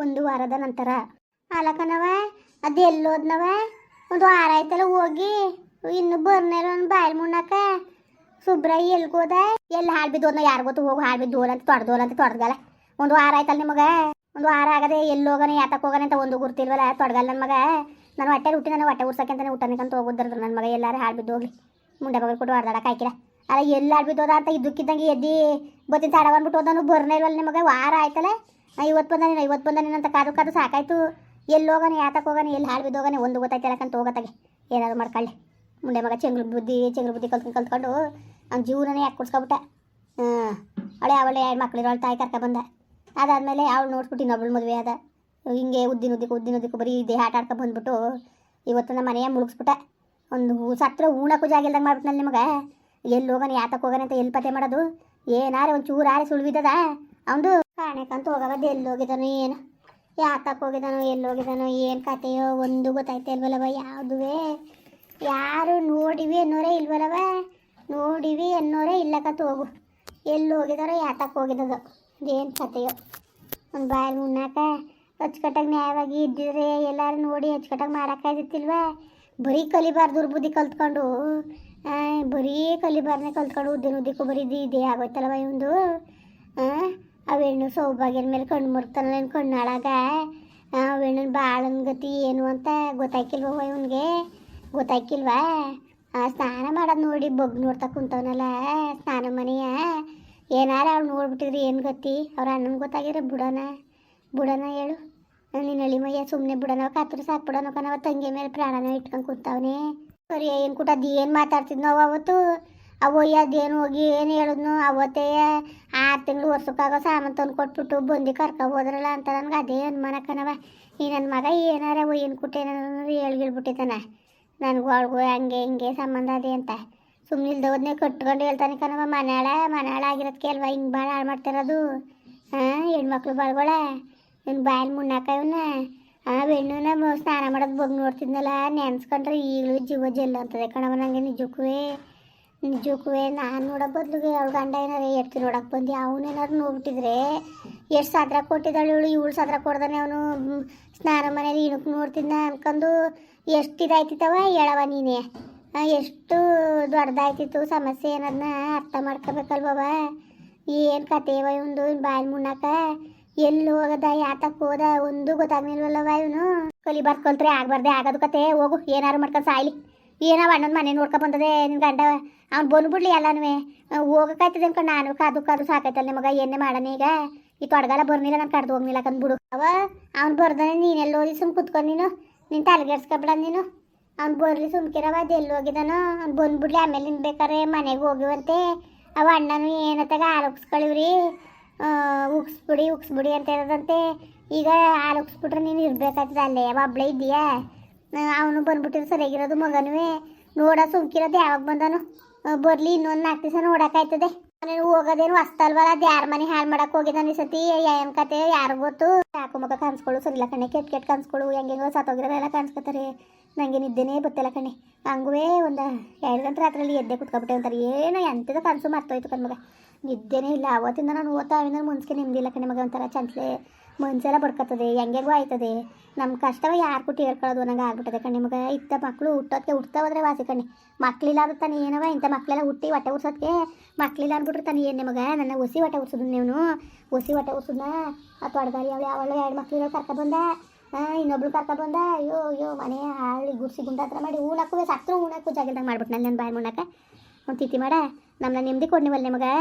ಒಂದು ವಾರದ ನಂತರ. ಅಲಕನವ ಅದು ಎಲ್ಲೋದ್ನವ? ಒಂದು ವಾರ ಆಯ್ತಲ್ಲ ಹೋಗಿ. ಇನ್ನು ಬರ್ನೇರ ಬಾಯಲ್ಲಿ ಸುಬ್ರಾಯಿ ಸುಬ್ರಯ್ಯ ಎಲ್ಗೋದ ಎಲ್ಲಿ ಹಾಳು ಬಿದ್ದೋದ್ನ? ಯಾರು ಗೊತ್ತು? ಹೋಗಿ ಹಾಳು ಬಿದ್ದೋಲ್ ಅಂತ, ತೊಡ್ದೋಲ್ ಅಂತ ತೊಡ್ದಲ್ಲ ಒಂದು ವಾರ ಆಯ್ತಲ್ಲ ನಿಮಗೆ? ಒಂದು ವಾರ ಆಗದೆ ಎಲ್ಲಿ ಹೋಗನೆ ಯಾತಕ್ಕೆ ಹೋಗನೆ ಅಂತ ಒಂದು ಗುರ್ತಿಲ್ವಲ್ಲ? ತೊಡಗಲ್ಲ ನನ್ನ ಮಗ. ನಾನು ಹೊಟ್ಟೆ ಹುಟ್ಟಿ ನಾನು ಹೊಟ್ಟೆ ಉರ್ಸಕ್ಕಂತಾನೆ ಊಟನಿಕಂತ ಹೋಗೋದ್ರದ್ದು ನನ್ನ ಮಗ. ಎಲ್ಲಾರು ಹಾಳು ಬಿದ್ದು ಹೋಗ್ಲಿ. ಮುಂಡೆ ಮಗಳು ಕೊಟ್ಟು ಹೊಡ್ದಾಡಕ್ಕೆ ಹಾಕಿರ ಅಲ್ಲ ಎಲ್ಲಿ ಹಾಳು ಬಿದ್ದೋದ ಅಂತ ಇದ್ದಕ್ಕಿದ್ದಂಗೆ ಎದ್ದಿ ಬತ್ತಿನ ತಡ ಬಂದ್ಬಿಟ್ಟು ಹೋದನು ಬರ್ನೇ ಇಲ್ವಲ್ಲ ನಿಮಗೆ? ವಾರ ಆಯ್ತಲ್ಲ? ಇವತ್ತು ಬಂದಾನೆ ಇವತ್ತು ಬಂದಾನೆ ಅಂತ ಕಾದು ಕಾದು ಸಾಕಾಯ್ತು. ಎಲ್ಲಿ ಹೋಗಾನೆ ಯಾತಕ್ಕೆ ಹೋಗಾನೆ, ಎಲ್ಲಿ ಹಾಳು ಬಿದ್ದೋಗಾನೆ, ಒಂದು ಗೊತ್ತಾಯ್ತಲ್ಲಕ್ಕಂತ ಹೋಗತ್ತಾಗೆ. ಏನಾದ್ರು ಮಾಡ್ಕೊಳ್ಳಿ. ಮುಂಡೆ ಮಗ ಚೆಂಗ್ಳು ಬುದ್ಧಿ ಚೆಂಗ್ಳು ಬುದ್ಧಿ ಕಲ್ತ್ಕೊಂಡು ಕಲ್ತ್ಕೊಂಡು ಅವ್ನ ಜೀವನನೇ ಯಾಕೆ ಕುಡ್ಸ್ಕೊಬಿಟ್ಟೆ? ಹಾಂ ಅವಳೆ ಅವಳೆ ಎರಡು ಮಕ್ಳಿರೋಳು ತಾಯಿ ಕರ್ಕ ಬಂದ. ಅದಾದಮೇಲೆ ಅವಳು ನೋಡ್ಬಿಟ್ಟು ಇನ್ನೊಬ್ಳು ಮದುವೆ ಆದ. ಹಿಂಗೆ ಉದ್ದಿನ ಉದ್ದಕ್ಕೂ ಉದ್ದಿನ ಉದ್ದಕ್ಕೆ ಬರೀ ದೇಹ ಆಟ ಆಡ್ಕೊ ಬಂದ್ಬಿಟ್ಟು ಇವತ್ತು ನಮ್ಮ ಮನೆಯ ಮುಳುಗಿಸ್ಬಿಟ್ಟ. ಒಂದು ಸತ್ರ ಉಣಕ್ಕೂ ಜಾಗ ಇಲ್ದಂಗೆ ಮಾಡ್ಬಿಟ್ನಲ್ಲ ನಿಮಗೆ? ಎಲ್ಲಿ ಹೋಗೋಣ ಯಾತಕ್ಕೆ ಹೋಗೋಣ ಅಂತ ಎಲ್ಲಿ ಪತ್ತೆ ಮಾಡೋದು? ಏನಾರೆ ಒಂದು ಚೂರು ಆರೆ ಸುಳ್ವಿದ್ದದ? ಅವನು ಕಾಣೆಕಂತ ಹೋಗದ ಎಲ್ಲಿ ಹೋಗಿದಾನೋ ಏನು? ಯಾತಕ್ಕೆ ಹೋಗಿದಾನೋ, ಎಲ್ಲಿ ಹೋಗಿದಾನೋ, ಏನು ಕತೆಯೋ, ಒಂದು ಗೊತ್ತಾಯ್ತಾ ಇಲ್ವಲ್ಲವ, ಯಾವುದುವೇ? ಯಾರು ನೋಡಿವಿ ಅನ್ನೋರೇ ಇಲ್ವಲ್ಲವ? ನೋಡಿವಿ ಅನ್ನೋರೇ ಇಲ್ಲಕತ್ತ ಹೋಗು. ಎಲ್ಲಿ ಹೋಗಿದಾರೋ ಯಾತಕ್ಕೆ ಹೋಗಿದದು ಏನು ಕತೆಯೋ. ಒಂದು ಬಾಯಲ್ಲಿ ಉಣ್ಣಾಕ, ಅಚ್ಚುಕಟ್ಟಾಗಿ ನ್ಯಾಯವಾಗಿ ಇದ್ದಿದ್ರೆ ಎಲ್ಲರೂ ನೋಡಿ ಅಚ್ಚುಕಟ್ಟಾಗಿ ಮಾಡೋಕ್ಕಾಗಿತ್ತಿಲ್ವ ಬರೀ ಕಲಿಬಾರ್ದು ದುರ್ಬುದ್ಧಿ ಕಲ್ತ್ಕೊಂಡು ಬರೀ ಕಲಿಬಾರ್ನೆ ಕಲ್ತ್ಕೊಂಡು ಉದ್ದಿನ ಉದ್ದಿಕ್ಕೂ ಬರೀ ಇದೇ ಆಗೋಯ್ತಲ್ಲವ ಇವಂದು ಆ ಹೆಣ್ಣು ಸೌಭಾಗ್ಯದ ಮೇಲೆ ಕಣ್ಣು ಇವ್ನ್ ಕಣ್ಣಾಳಾಗ? ಆ ಭಾಳ ಗತಿ ಏನು ಅಂತ ಗೊತ್ತಾಯ್ಕಿಲ್ವ ಇವನಿಗೆ? ಆ, ಸ್ನಾನ ಮಾಡೋದು ನೋಡಿ ಬಗ್ ನೋಡ್ತಾ ಕುಂತವನಲ್ಲ ಸ್ನಾನ ಮನೆಯ? ಏನಾರ ಅವ್ಳು ನೋಡ್ಬಿಟ್ಟಿದ್ರಿ ಏನು ಗತಿ? ಅವ್ರ ಅಣ್ಣನ ಗೊತ್ತಾಗಿದ್ರೆ ಬಿಡೋಣ ಬಿಡೋಣ ಹೇಳು. ನಿನ್ನ ಹಳಿ ಮಯ್ಯ ಸುಮ್ಮನೆ ಬಿಡೋಣ ಕತ್ರು ಸಾಕು ಬಿಡೋಣ ಕಣವ ತಂಗಿ ಮೇಲೆ ಪ್ರಾಣನ ಇಟ್ಕೊಂಡು ಕುಂತವನೇ. ಸರಿ ಏನು ಕೂಟ ಏನು ಮಾತಾಡ್ತಿದ್ನೋ ಅವತ್ತು? ಅವಯ್ಯ ಅದೇನು ಹೋಗಿ ಏನು ಹೇಳಿದ್ನು? ಅವತ್ತೇ ಆರು ತಿಂಗಳು ವರ್ಷಕ್ಕಾಗೋ ಸಾಮಾನು ತಂದು ಕೊಟ್ಬಿಟ್ಟು ಬಂದು ಕರ್ಕೊ ಹೋದ್ರಲ್ಲ ಅಂತ ನನಗೆ ಅದೇ ಅನುಮಾನ ಕಣವ ಈ ನನ್ನ ಮಗ ಏನಾರ ಏನು ಕುಟ್ಟೇನಾರು ಹೇಳ್ಗಿಳ್ಬಿಟ್ಟಿದ್ದಾನ. ನನಗೂ ಅವಳಿಗೂ ಹಂಗೆ ಹಿಂಗೆ ಸಂಬಂಧ ಅದೇ ಅಂತ. ಸುಮ್ಮನೆ ಇಲ್ದೋದನ್ನೇ ಕಟ್ಕೊಂಡು ಹೇಳ್ತಾನೆ ಕಣವ ಮನೆಯಾಳ ಮನೆಯಾಳ ಆಗಿರೋದಕ್ಕೆ ಅಲ್ವಾ ಹಿಂಗೆ ಭಾಳ ಹಾಳು ಮಾಡ್ತಿರೋದು. ಹಾಂ ಹೆಣ್ಮಕ್ಳು ಬಾಳ್ಗೊಳ ಇವ್ನು ಬಾಯಲ್ಲಿ ಮುನ್ನಾಕ ಇವನ್ನ ಆ ಬೆಣ್ಣು ನಮ್ಮ ಸ್ನಾನ ಮಾಡೋದು ಬಗ್ಗೆ ನೋಡ್ತಿದ್ನಲ್ಲ, ನೆನ್ಸ್ಕೊಂಡ್ರೆ ಈಗಲೂ ಜೀವ ಜೆಲ್ಲ ಅಂತದೆ ಕಣವ ನನಗೆ ನಿಜಕ್ಕೂ ನಿಜಕ್ಕೂ ನಾನು ನೋಡೋ ಬದ್ಲು ಅವ್ಳ ಗಂಡ ಏನಾರ ಎತ್ತಿ ನೋಡಕ್ಕೆ ಬಂದು ಅವನೇನಾದ್ರು ನೋಡ್ಬಿಟ್ಟಿದ್ರೆ ಎಷ್ಟು ಸದ್ರ ಕೊಟ್ಟಿದ್ದಾಳೆ ಇವಳು? ಇವಳು ಸದ್ರ ಕೊಡ್ದಾನೆ ಅವನು. ಸ್ನಾನ ಮನೇಲಿ ಇಣುಕ್ ನೋಡ್ತಿದ್ನ ಅನ್ಕೊಂಡು ಎಷ್ಟು ಇದಾಯ್ತಿತ್ತವ ಹೇಳವ ನೀನೇ? ಎಷ್ಟು ದೊಡ್ಡದಾಯ್ತಿತ್ತು ಸಮಸ್ಯೆ ಏನದನ್ನ ಅರ್ಥ ಮಾಡ್ಕೋಬೇಕಲ್ವವ? ಏನು ಕತೆಯವ ಇವಂದು? ಬಾಯಿ ಮುಣ್ಣಾಕ ಎಲ್ಲಿ ಹೋಗದ ಯಾತಕ್ಕೆ ಹೋದ ಒಂದು ಗೊತ್ತಾಗ್ಲಿಲ್ವಲ್ಲವ ಇವನು? ಕಲಿ ಕಲ್ತ್ರೆ ಆಗ್ಬಾರ್ದೆ, ಆಗೋದು ಕತೆ ಹೋಗು, ಏನಾರು ಮಾಡ್ಕೊಂಡು ಸಾಯ್ಲಿ. ಏನವ ಅಣ್ಣನ ಮನೆ ನೋಡ್ಕೊ ಬಂದದೆ? ನಿನ್ ಗಂಡ ಅವ್ನು ಬಂದ್ಬಿಡ್ಲಿ ಎಲ್ಲನೂ ಹೋಗಕ್ಕಾಯ್ತದೆ ಅನ್ಕೊಂಡು ನಾನು. ಕಾದು ಕಾದು ಸಾಕಾಯ್ತಲ್ಲ ನಿಮಗ. ಏನೇ ಮಾಡೋಣ ಈಗ. ಈ ತೊಡಗಾಲ ಬರ್ನಿಲ್ಲ, ನಾನು ಕಡ್ದು ಹೋಗ್ನಿಲ್ಲ ಕಂದ್ಬಿಡು ಅವ, ಅವ್ನು ಬರ್ದಾನೆ ಓದಿ ಸುಮ್ ಕುತ್ಕೊಂಡು ನೀನು. ನೀನು ತಲೆಗೆಡ್ಸ್ಕೊಬಿಡ ನೀನು. ಅವ್ನು ಬರ್ಲಿ ಸುಮ್ಕಿರವ. ಅದು ಎಲ್ಲಿ ಹೋಗಿದಾನೋ? ಅವ್ನು ಬಂದ್ಬಿಡ್ಲಿ ಆಮೇಲೆ ನಿನ್ ಬೇಕಾರೆ ಮನೆಗೆ ಹೋಗಿವಂತೆ. ಅವ ಅಣ್ಣನು ಏನತ್ತಾಗ? ಹಾಲು ಉಗ್ಸ್ಕೊಳಿವ್ರಿ ಉಕ್ಸ್ಬಿಡಿ ಉಕ್ಸ್ಬಿಡಿ ಅಂತ ಇರೋದಂತೆ ಈಗ ಆಲೋಕ್ಸ್ಬಿಟ್ರೆ ನೀನು ಇರ್ಬೇಕಾಗ್ತದೆ ಅಲ್ಲೇ. ಒಬ್ಳೆ ಇದೆಯಾ ಅವನು ಬಂದ್ಬಿಟ್ಟಿದ್ರೆ ಸರಿಯಾಗಿರೋದು ಮಗನೂ ನೋಡ ಸುಮ್ಕಿರೋದು ಯಾವಾಗ ಬಂದನು. ಬರ್ಲಿ, ಇನ್ನೊಂದು ನಾಲ್ಕು ದಿವಸ ನೋಡಕ್ಕಾಯ್ತದೆ. ನಾನು ಹೋಗೋದೇನು ಅಸ್ತಲ್ವಲ್ಲ, ಅದು ಯಾರ ಮನೆ ಹಾಳು ಮಾಡಕ್ಕೆ ಹೋಗಿದ್ದಾನೆ ಈ ಸತಿ. ಏನ್ ಕತೆ ಯಾರು ಗೊತ್ತು? ಯಾಕೋ ಮಗ ಕನ್ಸ್ಕೊಳ್ಳು ಸರಿಲ್ಲ ಕಣೆ ಕೆಟ್ಟ ಕೆಟ್ಟ ಕನ್ಸ್ಕೊಳ್ಳು ಹೆಂಗೆಂಗೋ ಸತ್ತೋಗಿರೋರೆಲ್ಲ ಕಾಣಿಸ್ಕೊತಾರೆ. ನನಗೆ ನಿದ್ದೆನೇ ಗೊತ್ತಿಲ್ಲ ಕಣೆ. ಹಂಗುವೇ ಒಂದು ಎರಡು ಗಂಟೆ ರಾತ್ರಿಯಲ್ಲಿ ಎದ್ದೆ ಕುತ್ಕೊಬಿಟ್ಟೆ ಅಂತಾರೆ. ಏನೋ ಎಂಥದ ಕನಸು ಮರ್ತೋಯ್ತು ಕಣ್ಮಗ ನಿದ್ದೆನೇ ಇಲ್ಲ. ಅವತ್ತಿಂದ ನಾನು ಓದ್ತಾ ಅವಿಂದ ಮುನ್ಸ್ಕೆ ನೆಮ್ಮದಿಲ್ಲ ಕಣೆ ಮಗ ಒಂಥರ ಚಂಚಲೆ ಮನ್ಸೆಲ್ಲ ಬರ್ಕತ್ತದೆ ಹೆಂಗೆಗೂ ಆಯ್ತದೆ. ನಮ್ಮ ಕಷ್ಟವ ಯಾರು ಕುಟ್ಟಿ ಹೇಳ್ಕೊಳ್ಳೋದು? ಅನ್ನಂಗೆ ಆಗ್ಬಿಟ್ಟದೆ ಕಣ್ಣು. ನಿಮಗೆ ಇತ್ತ ಮಕ್ಕಳು ಹುಟ್ಟೋದಕ್ಕೆ ಹುಡ್ತಾ ಹೋದ್ರೆ ವಾಸಿ ಕಣ್ಣಿ. ಮಕ್ಕಳಿಲ್ಲ ಅಂದ್ರೆ ತಾನು ಏನವ? ಇಂಥ ಮಕ್ಕಳೆಲ್ಲ ಹುಟ್ಟಿ ಹೊಟ್ಟೆ ಉರ್ಸೋದಕ್ಕೆ ಮಕ್ಕಳಿಲ್ಲ ಅಂದ್ಬಿಟ್ರೆ ತಾನು ಏನು ನಿಮಗೆ? ನನ್ನ ಒಸಿ ಹೊಟ್ಟೆ ಉರ್ಸೋದು ನೀವು ಒಸಿ ಹೊಟ್ಟೆ ಉರ್ಸೋದನ್ನ ಆ ತೊಡಗಾಲಿ ಅವಳು ಅವಳು ಎರಡು ಮಕ್ಕಳಿಗೆ ಕರ್ಕ ಬಂದ? ಇನ್ನೊಬ್ಳು ಕರ್ಕ ಬಂದ? ಅಯ್ಯೋ ಅಯ್ಯೋ, ಮನೆ ಹಾಳಿ ಗುಡ್ಸಿ ಗುಂಡ ಹತ್ರ ಮಾಡಿ ಊಣಕ್ಕೂ ಸತ್ರು ಊಣಕ್ಕೂ ಜಾಗದಾಗ ಮಾಡ್ಬಿಟ್ಟು ನನ್ನ ಬಾಯಿ ಮುಣ್ಣಕ್ಕ. ಒಂದು ತಿಥಿ ಮಾಡ. ನಮ್ಮನ್ನ ನೆಮ್ಮದಿ ಕೊಡ್ನಿವಲ್ಲ ನಿಮಗೆ.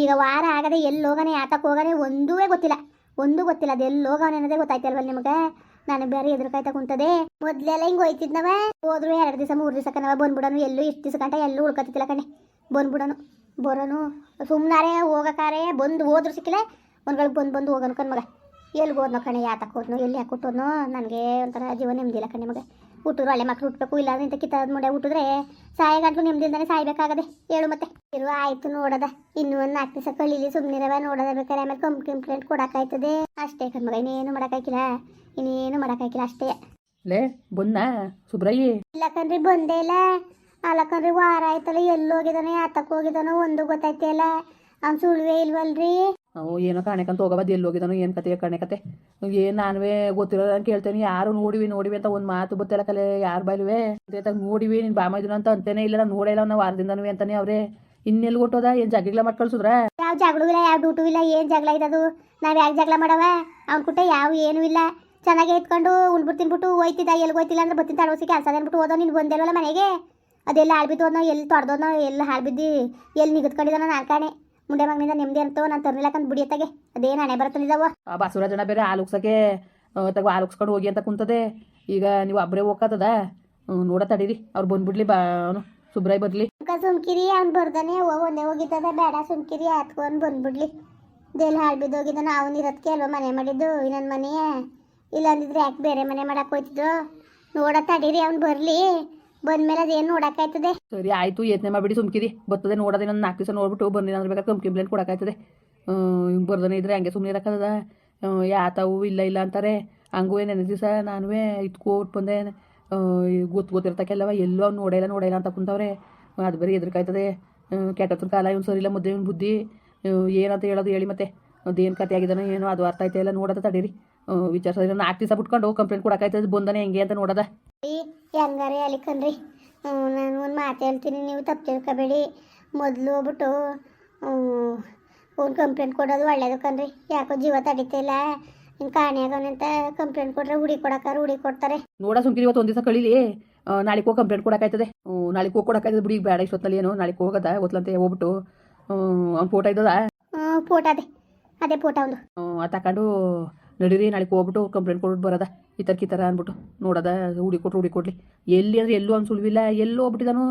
ಈಗ ವಾರ ಆಗದೆ ಎಲ್ಲಿ ಹೋಗಾನೆ ಯಾತಕ್ಕೆ ಹೋಗಾನೆ ಒಂದೂ ಗೊತ್ತಿಲ್ಲ. ಒಂದೂ ಗೊತ್ತಿಲ್ಲ, ಅದು ಎಲ್ಲಿ ಹೋಗವನೆ ಅನ್ನೋದೇ ಗೊತ್ತಾಯ್ತಲ್ವಲ್ಲ ನಿಮಗೆ? ನಾನು ಬೇರೆ ಎದುರು ಕಾಯ್ತಾ ಕುಂತದೆ. ಮೊದ್ಲೆಲ್ಲ ಹಿಂಗ್ ಹೋಯ್ತಿದ್ನವ. ಹೋದ್ರು ಎರಡು ದಿವಸ, ಮೂರು ದಿವಸ ಕಣವ ಬಂದ್ಬಿಡೋನು. ಎಲ್ಲೂ ಇಷ್ಟು ದಿವಸ ಗಂಟ ಎಲ್ಲೂ ಉಳ್ಕೊತಿದ್ದಿಲ್ಲ ಕಣೆ. ಬಂದ್ಬಿಡೋನು, ಬರೋನು. ಸುಮ್ಮನಾರೆ ಹೋಗಕ್ಕಾರೆ, ಬಂದು ಹೋದ್ರು ಸಿಕ್ಕಿಲ್ಲ. ಒಂದ್ಗಳಿಗೆ ಬಂದು ಬಂದು ಹೋಗೋನು ಕಣ್ಮಗ ಎಲ್ಲಿಗೆ ಹೋದ್ನೋ ಕಣೆ ಯಾತಕ್ಕೆ ಹೋದ್ನೋ, ಎಲ್ಲಿ ಹಾಕೊಟ್ಟೋದ್ನೋ ನನಗೆ ಒಂಥರ ಜೀವ ನೆಮ್ಮದಿಲ್ಲ ಕಣೆ ಮಗ. ಹುಟ್ಟಿದ್ರು ಒಳ್ಳೆ ಮಕ್ಳು ಹುಟ್ಟಬೇಕು ಇಲ್ಲ ಅಂತ ಕಿತ್ತದ ಮುಂಡೆ ಹುಟ್ಟಿದ್ರೆ ಸಾಯಗಂಟು ನಿಮ್ದಿಲ್ದಾನೆ ಸಾಯ್ಬೇಕಾಗದೆ. ಹೇಳು ಮತ್ತೆ. ಇರುವ ಆಯ್ತು ನೋಡದ. ಇನ್ನೂ ಒಂದು ನಾಲ್ಕು ದಿವಸ ಕಳೀಲಿ ಸುಮ್ಮನಿರವ ನೋಡದ ಬೇಕಾರೆ. ಆಮೇಲೆ ಕಂಪ್ ಕಂಪ್ಲೇಂಟ್ ಕೊಡಕಾಯ್ತದೆ. ಅಷ್ಟೇ ಕಣ್ಮಗ ಇನ್ನೇನು ಮಾಡಕಾಯ್ಕಿಲ್ಲ ಇನ್ನೇನು ಮಾಡಕಾಯ್ಕಿಲ್ಲ ಅಷ್ಟೇ. ಲೇ ಬಂದ ಸುಬ್ರಯ್ಯ. ಇಲ್ಲ ಕಣ್ರಿ ಬಂದೇ ಇಲ್ಲ. ಅಲ್ಲ ಕಣ್ರಿ ವಾರ ಆಯ್ತಲ್ಲ ಎಲ್ಲಿ ಹೋಗಿದಾನೋ ಯಾತಕ್ಕೆ ಹೋಗಿದಾನೋ ಒಂದು ಗೊತ್ತಾಯ್ತಿಲ್ಲ ಅವ್ನು ಸುಳ್ವೇ ಇಲ್ವಲ್ರಿ? ಏನೋ ಕಾಣಕಂತ ಹೋಗಬಾರ್ದು ಎಲ್ಲಿ ಹೋಗಿದಾನು, ಏನು ಕತೆ ಕಾಣಕತೆ ಏನು ನಾನುವೇ ಅಂತ ಕೇಳ್ತೇನೆ, ಯಾರು ನೋಡಿವಿ ನೋಡಿವಿ ಅಂತ ಒಂದು ಮಾತು ಗೊತ್ತಿಲ್ಲ ಕಲೆ, ಯಾರು ಬಾಯ್ಲುವೆ. ಅಂತ ನೋಡಿವಿ, ನೀನು ಬಾಮ ಇದನ್ನ ಅಂತ ಅಂತೇನೆ ಇಲ್ಲ, ನಾನು ನೋಡೇ ಇಲ್ಲ, ನಾವು ವಾರದಿಂದನೂ ಅಂತಾನೆ ಅವ್ರೆ. ಇನ್ನೆಲ್ಲಿ ಗೊಟ್ಟೋದ ಏನು ಜಗಳ ಮಾಡಿ ಯಾವ ಜಗಳ ಯಾವ ಡೂಟು ಇಲ್ಲ, ಏನು ಜಗಳ ಇದ್ದದು? ನಾವು ಯಾಕೆ ಜಗಳ ಮಾಡವ? ಅವ್ನ ಕುಟ್ಟ ಯಾವ ಏನೂ ಇಲ್ಲ. ಚೆನ್ನಾಗಿ ಎತ್ಕೊಂಡು ಉಣ್ಬಿಟ್ಟು ತಿನ್ಬಿಟ್ಟು ಹೋಯ್ತಿದ್ದ ಎಲ್ಲಿ ಹೋಯ್ತಿಲ್ಲ ಅಂದ್ರೆ ಬತ್ತಿನ ತಡವಸಿ ಕೆಲಸ ಅಂದ್ಬಿಟ್ಟು ಹೋದ, ನೀನು ಬಂದಿಲ್ವಲ್ಲ ಮನೆಗೆ? ಅದೆಲ್ಲ ಹಾಳ್ಬಿದ್ದು ಹೋದ್ನೋ ಎಲ್ಲಿ ತೊಡ್ದೋನೋ ಎಲ್ಲಿ ಹಾಳ್ಬಿದ್ದು ಎಲ್ಲಿ ನಿಗದ್ಕೊಂಡಿದ್ದಾನೋ ನಾನು ಕಾಣೆ. ಮುಂಡೆ ಮಗನಿಂದ ನೆಮ್ಮದಿ ಅಂತೋ ನಾನು ತರ್ನಿಲ್ಲಕಂತ ಬಿಡಿಯತ್ತಾಗೆ ಅದೇನು ಹಣೆ ಬರ್ತಲಿದ್ದಾವ ಬಸವರಾಜನ ಬೇರೆ ಹಾಲು ಉಗ್ಸಕ್ಕೆ ತಗೋ ಹಾಲು ಉಗ್ಸ್ಕೊಂಡು ಹೋಗಿ ಅಂತ ಕುಂತದೆ. ಈಗ ನೀವು ಒಬ್ಬರೇ ಹೋಗ್ಕತ್ತದ? ನೋಡ ತಡೀರಿ. ಅವ್ರು ಬಂದ್ಬಿಡ್ಲಿ ಬಾ ಅವನು. ಸುಬ್ರಾಯ್ ಬರ್ಲಿ. ಸುಮ್ಕಿರಿ ಅವ್ನು ಬರ್ದಾನೆ. ಒಂದೇ ಹೋಗಿತ್ತದ ಬೇಡ ಸುಮ್ಕಿರಿ ಹತ್ಕೊಂಡು ಬಂದ್ಬಿಡ್ಲಿ. ದೇಲ್ ಹಾಳು ಬಿದ್ದೋಗಿದ್ದ ನಾವು ಇರೋದಕ್ಕೆ ಅಲ್ವಾ ಮನೆ ಮಾಡಿದ್ದು ಇನ್ನೊಂದು ಮನೆ ಇಲ್ಲ ಅಂದಿದ್ರೆ ಯಾಕೆ ಬೇರೆ ಮನೆ ಮಾಡಕ್ಕೆ ಹೋಯ್ತಿದ್ರು? ನೋಡ ತಡೀರಿ ಅವ್ನು ಬರಲಿ. ಬಂದ್ಮೇಲೆ ಅದೇನು ನೋಡಕ್ಕಾಯ್ತದೆ? ಸರಿ, ಆಯ್ತು, ಯತ್ನೆ ಮಾಡಿಬಿಡಿ, ಸುಮ್ಕಿರಿ. ಬರ್ತದೆ ನೋಡೋದೇ ಒಂದು ನಾಲ್ಕು ದಿವಸ ನೋಡ್ಬಿಟ್ಟು ಬಂದಿನ ಅಂದ್ರೆ ಬೇಕಾದ್ರೆ ಕಂಪ್ಲೇಂಟ್ ಕೊಡಕ್ಕಾಯ್ತದೆ. ಕೊಡೋಕ್ಕಾಯ್ತದೆ ಬರ್ದನೆ ಇದ್ರೆ ಹಂಗೆ ಸುಮ್ಮನೆ ಇರೋಕ್ಕದ ಯಾತವು ಇಲ್ಲ ಇಲ್ಲ ಅಂತಾರೆ. ಹಂಗೂ ನೆನೆ ದಿವಸ ನಾನುವೇ ಇಟ್ಕೊಟ್ಟು ಬಂದೆ. ಗೊತ್ತು ಗೊತ್ತಿರ್ತಕ್ಕೆಲ್ಲವ, ಎಲ್ಲೋ ನೋಡಿಲ್ಲ ಇಲ್ಲ ನೋಡೇ ಇಲ್ಲ ಅಂತ ಕುಂತವ್ರೆ. ಅದು ಬರೀ ಎದ್ರಕಾಯ್ತದೆ ಕೆಟ್ಟತ್ರ ಕಾಲ ಇವ್ನು ಸರಿ ಇಲ್ಲ ಮುದ್ದೆ ಇವ್ನು ಬುದ್ಧಿ. ಏನಂತ ಹೇಳೋದು ಹೇಳಿ ಮತ್ತೆ. ಅದೇನು ಕತೆ ಆಗಿದಾನೋ ಏನೋ ಅದು ಅರ್ಥ ಆಯ್ತಾ ಇಲ್ಲ, ನೋಡೋದ ತಡೀರಿ. ವಿಚಾರಿಸೋದ್ರೆ ನಾಲ್ಕು ದಿವಸ ಬಿಟ್ಕೊಂಡು ಕಂಪ್ಲೇಂಟ್ ಕೊಡಕಾಯ್ತದ ಬಂದನೆ ಹೆಂಗೆ ಅಂತ ನೋಡದ. ಹೆಂಗಾರೆ ಅಲಿಕನ್ರಿ ನಾನು ಒಂದು ಮಾತು ಹೇಳ್ತೀನಿ. ನೀವು ತಪ್ಪು ತಿಳ್ಕೊಬೇಡಿ. ಮೊದಲು ಹೋಗ್ಬಿಟ್ಟು ಒಂದು ಕಂಪ್ಲೇಂಟ್ ಕೊಡೋದು ಒಳ್ಳೇದು ಕಣ್ರಿ. ಯಾಕೋ ಜೀವ ತಡಿತಿಲ್ಲ ಹಿಂಗೆ ಕಾಣೆಯಾಗವನಂತ ಕಂಪ್ಲೇಂಟ್ ಕೊಟ್ರೆ ಹುಡಿ ಕೊಡಕ್ಕಾರ ಹುಡಿ ಕೊಡ್ತಾರೆ. ನೋಡ ಸುಮ್ಕಿರಿ ಇವತ್ತು ಒಂದು ದಿವಸ ಕಳೀಲಿ. ನಾಳೆಗೆ ಹೋಗಿ ಕಂಪ್ಲೇಂಟ್ ಕೊಡೋಕ್ಕಾಯ್ತದೆ ನಾಳೆಗೆ ಹೋಗಿ ಕೊಡೋಕ್ಕಾಯ್ತದೆ ಬಿಡಿ. ಬೇಡ ಇಷ್ಟೊತ್ತಲ್ಲಿ ಏನು ನಾಳೆಗೆ ಹೋಗೋದ. ಗೊತ್ತಲಂತೆ ಹೋಗ್ಬಿಟ್ಟು ಅವ್ನು ಫೋಟೋ ಇದ್ದದ? ಫೋಟೋ ಅದೇ. ಅದೇ ಫೋಟೋ ಒಂದು. ತಗೊಂಡು ನಡೀರಿ ನಾಳೆ ಹೋಗ್ಬಿಟ್ಟು ಕಂಪ್ಲೇಂಟ್ ಕೊಟ್ಬಿಟ್ಟು ಬರೋದ. ಈ ಥರ ಅಂದ್ಬಿಟ್ಟು ನೋಡೋದ ಹುಡಿ ಕೊಟ್ಟು ಹುಡಿ ಕೊಡ್ಲಿ. ಎಲ್ಲಿ ಅಂದ್ರೆ ಎಲ್ಲೂ ಅವ್ನು ಸುಳ್ವಿಲ್ಲ ಎಲ್ಲೂ ಹೋಗ್ಬಿಟ್ಟಿದಾನು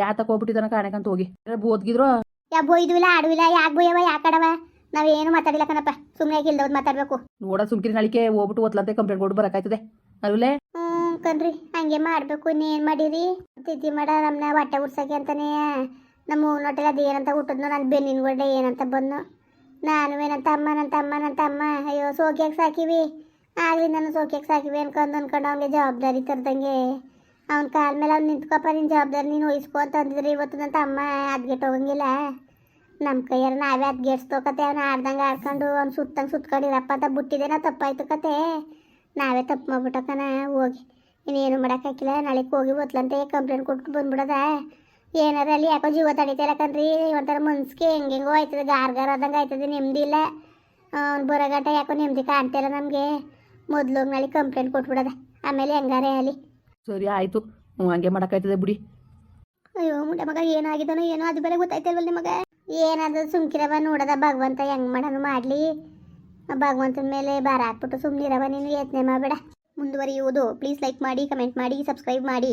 ಯಾತಕ್ಕೆ ಹೋಗ್ಬಿಟ್ಟಿದಾನ ಕಾಣಕಂತ ಹೋಗಿ. ಓದ್ಗಿದ್ರು ಯಾ ಬೋಯ್ದುವಿಲ್ಲ ಆಡುವಿಲ್ಲ ಯಾಕೆ ಬೋಯವ ಯಾಕೆ ಆಡವ? ನಾವೇನು ಮಾತಾಡಿಲ್ಲ ಕಣಪ್ಪ ಸುಮ್ಮನೆ ಇಲ್ದವ್ದು ಮಾತಾಡ್ಬೇಕು? ನೋಡ ಸುಮ್ಕಿರಿ ನಾಳಿಕೆ ಹೋಗ್ಬಿಟ್ಟು ಓದ್ಲಂತೆ ಕಂಪ್ಲೇಂಟ್ ಕೊಟ್ಟು ಬರೋಕ್ಕಾಯ್ತದೆ ಕನ್ರಿ ಹ್ಞೂ ಕಣ್ರಿ ಹಂಗೆ ಮಾಡಬೇಕು ಇನ್ನೇನು ಮಾಡಿರಿ? ತಿದ್ದಿ ಮಾಡ ನಮ್ಮನ್ನ ಹೊಟ್ಟೆ ಉರ್ಸಕ್ಕೆ ಅಂತಾನೆ. ನಮ್ಮ ನೋಟೆಲ್ಲ ಅದು ಏನಂತ ಹುಟ್ಟಿದ್ನೋ ನಾನು ಬೆನ್ನಿನ ಗೊಡ್ಡೆ ಏನಂತ ಬಂದು ನಾನು ಏನಂತ ಅಮ್ಮ ನನ್ನ ತಮ್ಮ ನನ್ನ ತಮ್ಮ ಅಯ್ಯೋ, ಸೋಕ್ಯಾಕೆ ಸಾಕಿವಿ? ಆಗಲಿ, ನಾನು ಸೋಕ್ಯಾಕೆ ಸಾಕಿವಿ ಅನ್ಕೊಂಡು ಅನ್ಕೊಂಡು ಅವನಿಗೆ ಜವಾಬ್ದಾರಿ ತರ್ದಂಗೆ. ಅವ್ನ ಕಾಲ ಮೇಲೆ ಅವ್ನು ನಿಂತ್ಕೊಪ್ಪ ನಿನ್ನ ಜವಾಬ್ದಾರಿ ನೀನು ವಹಿಸ್ಕೊ ಅಂತ ಅಂದಿದ್ರೆ. ಇವತ್ತು ನನ್ನ ತಮ್ಮ ಅದ್ಗೆಟ್ ಹೋಗಂಗಿಲ್ಲ. ನಮ್ಮ ಕೈಯಾರ ನಾವೇ ಅದ್ಗೆಡ್ಸ್ತೋಕತೆ ಅವ್ನು ಆಡ್ದಂಗೆ ಆಡ್ಕೊಂಡು, ಅವ್ನು ಸುತ್ತಂಗೆ ಸುತ್ಕೊಂಡಿರಪ್ಪ ಅಂತ ಬಿಟ್ಟಿದ್ದೇನೋ ತಪ್ಪಾಯ್ತು ಕತೆ. ನಾವೇ ತಪ್ಪು ಮಾಡ್ಬಿಟ್ಟಕ್ಕನ ಹೋಗಿ. ಇನ್ನೇನು ಮಾಡೋಕ್ಕಾಗಿಲ್ಲ ನಾಳೆಗೆ ಹೋಗಿ ಬತ್ಲಂತೆ ಕಂಪ್ಲೇಂಟ್ ಕೊಟ್ಟು ಬಂದ್ಬಿಡದ. ಏನಾರ ಅಲ್ಲಿ ಯಾಕೋ ಜೀವ ತಡಿತಾರೆ ಕಣ್ರಿ. ಒಂಥರ ಮನ್ಸಿಗೆ ಹೆಂಗೆಂಗೋ ಆಯ್ತದೆ ಗಾರ್ ಗಾರ್ ಆದಂಗೆ ಆಯ್ತದೆ ನೆಮ್ಮದಿ ಇಲ್ಲ. ಅವ್ನು ಬರಗಾಟ ಯಾಕೋ ನೆಮ್ಮದಿ ಕಾಣ್ತಿಲ್ಲ ನಮಗೆ. ಮೊದಲು ನಾಳೆ ಕಂಪ್ಲೇಂಟ್ ಕೊಟ್ಬಿಡೋದ. ಆಮೇಲೆ ಹೆಂಗಾರೆ ಅಲ್ಲಿ? ಸರಿ ಆಯಿತು. ಹಂಗೆ ಮಾಡೋಕ್ಕಾಯ್ತದೆ ಬಿಡಿ. ಅಯ್ಯೋ ಮುಂಡೆ ಮಗ ಏನಾಗಿದ್ದಾನೋ ಏನೋ ಅದು ಬೇರೆ ಗೊತ್ತಾಯ್ತಲ್ವಲ್ಲ ನಿಮಗೆ? ಏನಾದ್ರು ಸುಮ್ಕಿರವ ನೋಡದ ಭಗವಂತ ಹೆಂಗ್ ಮಾಡೋನು ಮಾಡಲಿ. ಭಗವಂತನ ಮೇಲೆ ಭಾರ ಹಾಕ್ಬಿಟ್ಟು ಸುಮ್ಮನಿರವ ನೀನು ಯತ್ನೆ ಮಾಡಬೇಡ. ಮುಂದುವರಿಯುವುದು. ಪ್ಲೀಸ್ ಲೈಕ್ ಮಾಡಿ ಕಮೆಂಟ್ ಮಾಡಿ ಸಬ್ಸ್ಕ್ರೈಬ್ ಮಾಡಿ.